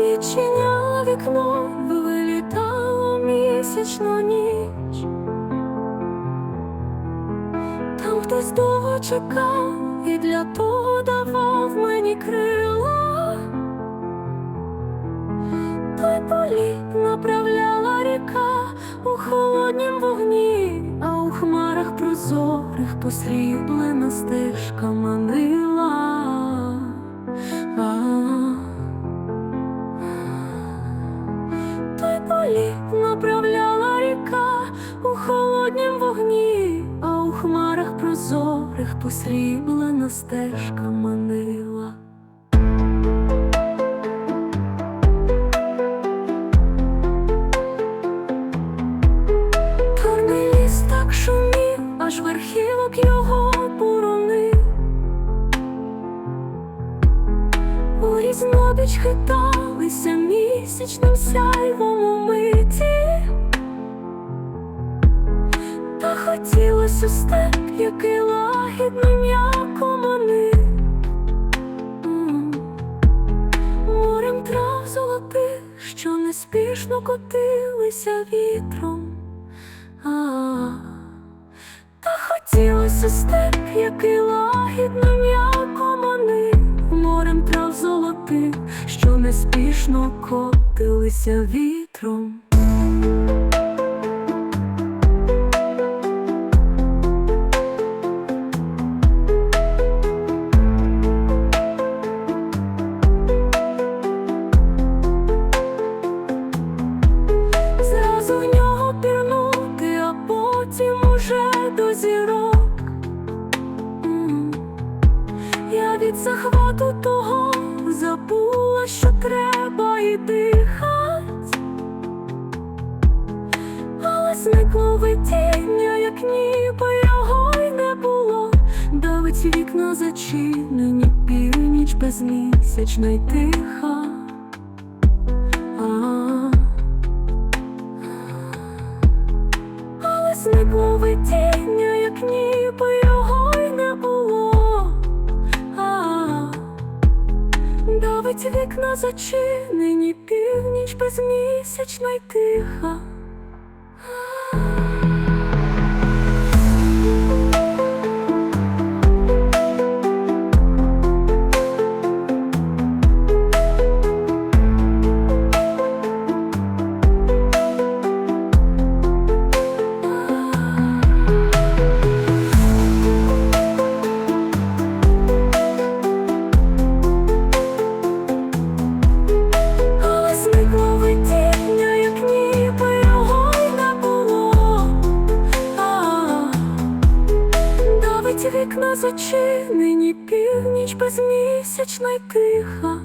Відчиняла вікно, вилітала місячна ніч. Там хтось довго чекав і для того давав мені крила. Той політ направляла ріка у холоднім вогні, а у хмарах прозорих посріблена стежка манила. Політ направляла ріка у холоднім вогні, а у хмарах прозорих посріблена стежка манила. Чорний ліс так шумів, аж верхівок його буронив. У різнобіч хиталися місячним сяйвом у хотілося степ, який лагідно м'яко манив. Морем трав золотих, що неспішно котилися вітром. Та хотілося степ, який лагідно м'яко манив морем трав золотих, що неспішно котилися вітром. Я від захвату того забула, що треба і дихать, але зникло видіння, як ніби його й не було. Давить вікна зачинені, північ безмісячна й тиха. Зачинені, північ безмісячна й тиха. Вікна зачинені, північ безмісячна й тиха.